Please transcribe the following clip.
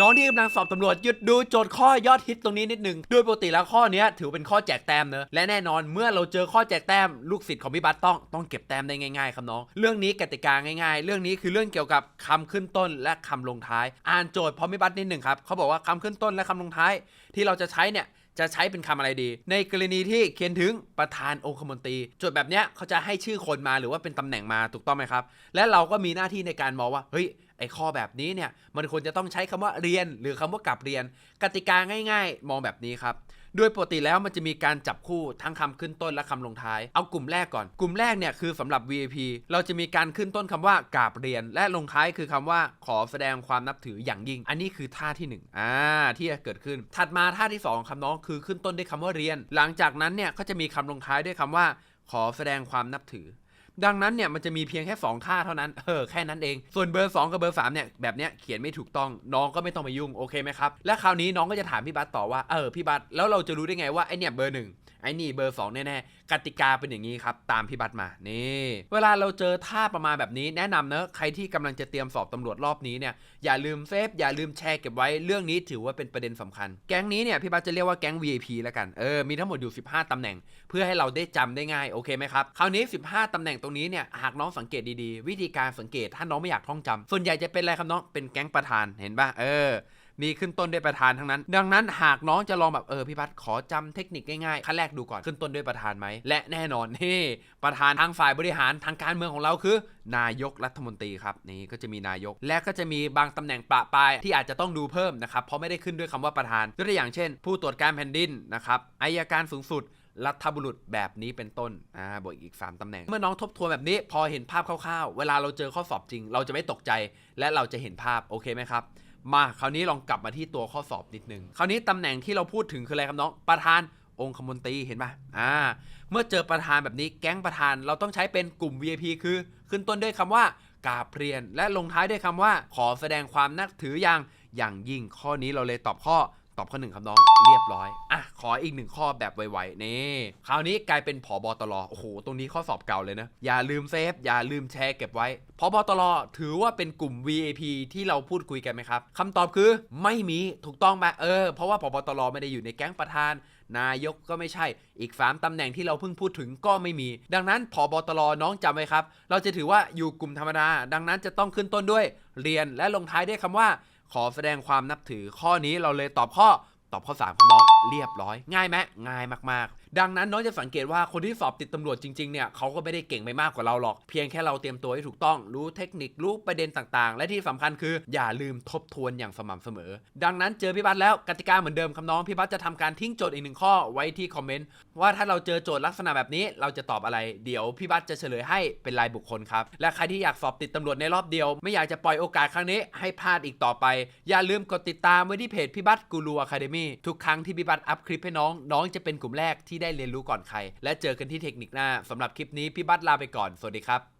น้องที่กำลังสอบตำรวจหยุดดูโจทย์ข้อยอดฮิตตรงนี้นิดหนึ่งโดยปกติแล้วข้อนี้ถือเป็นข้อแจกแต้มเนอะและแน่นอนเมื่อเราเจอข้อแจกแต้มลูกศิษย์ของพี่บัตต้องต้องเก็บแต้มได้ง่ายๆครับน้องเรื่องนี้กติกาง่ายๆ เรื่องนี้คือเรื่องเกี่ยวกับคำขึ้นต้นและคำลงท้าย อ่านโจทย์พร้อมพี่บัตนิดหนึ่งครับเขาบอกว่าคำขึ้นต้นและคำลงท้าย ที่เราจะใช้เนี่ยจะใช้เป็นคำอะไรดี ในกรณีที่เขียนถึงประธานองคมนตรีโจทย์แบบเนี้ยเขาจะให้ชื่อคนมาหรือว่าเป็นตำแหน่งมาถูกต้องไหมครับ และเราก็มีหน้าที่ในการมองว่าเฮ้ย ไอ้ข้อแบบนี้เนี่ยมันควรจะต้องใช้คำว่าเรียน หรือคำว่ากลับเรียน กติกาง่าย ๆ มองแบบนี้ครับโดยปกติแล้วมันจะมีการจับคู่ทั้งคำขึ้นต้นและคำลงท้าย เอากลุ่มแรกก่อน กลุ่มแรกเนี่ยคือสำหรับ VIP เราจะมีการขึ้นต้นคำว่ากราบเรียน และลงท้ายคือคำว่าขอแสดงความนับถืออย่างยิ่ง อันนี้คือท่าที่หนึ่งอ่าที่จะเกิดขึ้น ถัดมาท่าที่สองคำน้องคือขึ้นต้นด้วยคำว่าเรียน หลังจากนั้นเนี่ยก็จะมีคำลงท้ายด้วยคำว่าขอแสดงความนับถือ ดังนั้นเนี่ยมันจะมีเพียงแค่ 2 ค่าเท่านั้น เออ แค่นั้นเอง ส่วนเบอร์ 2 กับเบอร์ 3 เนี่ย แบบเนี้ยเขียนไม่ถูกต้อง น้องก็ไม่ต้องไปยุ่ง โอเคไหมครับ และคราวนี้น้องก็จะถามพี่บัสต่อว่า เออ พี่บัสแล้วเราจะรู้ได้ไงว่าไอเนี่ยเบอร์หนึ่งไอ้นี่เบอร์ 2 แน่ๆกติกาเป็นอย่างนี้ครับ ตามพี่บัตมา นี่ เวลาเราเจอท่าประมาณแบบนี้แนะนำเนอะใครที่กำลังจะเตรียมสอบตำรวจรอบนี้เนี่ยอย่าลืมเซฟอย่าลืมแชร์เก็บไว้เรื่องนี้ถือว่าเป็นประเด็นสำคัญ แก๊งนี้เนี่ยพี่บัตจะเรียกว่าแก๊ง VIP แล้วกันเออมีทั้งหมดอยู่ 15ตำแหน่ง เพื่อให้เราได้จำได้ง่ายโอเคไหมครับคราวนี้ 15ตำแหน่งตรงนี้เนี่ยหากน้องสังเกตดีๆ วิธีการสังเกตถ้าน้องไม่อยากท่องจำส่วนใหญ่จะเป็นอะไรครับน้องเป็นแก๊งประธานเห็นป่ะเออมีขึ้นต้นด้วยประธานทั้งนั้น ดังนั้นหากน้องจะลองแบบเออพี่พัดขอจำเทคนิคง่ายๆขั้นแรกดูก่อนขึ้นต้นด้วยประธานไหม และแน่นอนนี่ประธานทางฝ่ายบริหารทางการเมืองของเราคือ นายกรัฐมนตรีครับนี่ก็จะมีนายก และก็จะมีบางตำแหน่งประปายที่อาจจะต้องดูเพิ่มนะครับเพราะไม่ได้ขึ้นด้วยคำว่าประธานยกตัวอย่างเช่น ผู้ตรวจการแผ่นดินนะครับอายการสูงสุด รัฐบุรุษแบบนี้เป็นต้นอ่าบวกอีก 3ตำแหน่ง เมื่อน้องทบทวนแบบนี้ พอเห็นภาพคร่าวๆ เวลาเราเจอข้อสอบจริง เราจะไม่ตกใจและเราจะเห็นภาพโอเคไหมครับ มาคราวนี้ลองกลับมาที่ตัวข้อสอบนิดนึง คราวนี้ตำแหน่งที่เราพูดถึงคืออะไรครับน้องประธานองคมนตรีเห็นปะอ่า เมื่อเจอประธานแบบนี้แก๊งประธานเราต้องใช้เป็นกลุ่ม VIP คือ ขึ้นต้นด้วยคำว่ากาบเรียน และลงท้ายด้วยคำว่า ขอแสดงความนับถืออย่างอย่างยิ่งข้อนี้เราเลยตอบข้อตอบข้อหนึ่งครับน้องเรียบร้อยอะ ขออีกหนึ่งข้อแบบไวๆนี่คราวนี้กลายเป็นผอบอตรโอ้โหตรงนี้ข้อสอบเก่าเลยนะ อย่าลืมเซฟ อย่าลืมแชร์เก็บไว้ผอบอตรถือว่าเป็นกลุ่ม VIP ที่เราพูดคุยกันไหมครับคำตอบคือไม่มีถูกต้องไหมเออเพราะว่าผอบอตรไม่ได้อยู่ในแก๊งประธานนายกก็ไม่ใช่ อีก 3ตำแหน่งที่เราเพิ่งพูดถึงก็ไม่มี ดังนั้นผอบอตรน้องจำไว้ครับ เราจะถือว่าอยู่กลุ่มธรรมดา ดังนั้นจะต้องขึ้นต้นด้วย เรียนและลงท้ายด้วยคำว่า ขอแสดงความนับถือข้อนี้เราเลยตอบข้อตอบข้อ3ของน้อง เรียบร้อย ง่ายไหมง่ายมากๆ ดังนั้นน้องจะสังเกตว่าคนที่สอบติดตำรวจจริงๆเนี่ยเขาก็ไม่ได้เก่งไปมากกว่าเราหรอก เพียงแค่เราเตรียมตัวให้ถูกต้อง รู้เทคนิครู้ประเด็นต่างๆ และที่สำคัญคือ อย่าลืมทบทวนอย่างสม่ำเสมอ ดังนั้นเจอพี่บัตแล้วกติกาเหมือนเดิมครับน้องพี่บัตจะทำการทิ้งโจทย์อีกหนึ่งข้อไว้ที่คอมเมนต์ว่าถ้าเราเจอโจทย์ลักษณะแบบนี้เราจะตอบอะไรเดี๋ยวพี่บัตจะเฉลยให้เป็นรายบุคคลครับและใครที่อยากสอบติดตำรวจในรอบเดียว ไม่อยากจะปล่อยโอกาสครั้งนี้ให้พลาดอีกต่อไป อย่าลืมกดติดตามไว้ที่เพจพี่บัตกูรูอะคาเดมี่ทุกครั้งที่พี่บัตอัพคลิปให้น้อง น้องจะเป็นกลุ่มแรกที่ได้เรียนรู้ก่อนใคร และเจอกันที่เทคนิคหน้าสำหรับคลิปนี้พี่บัตลาไปก่อนสวัสดีครับ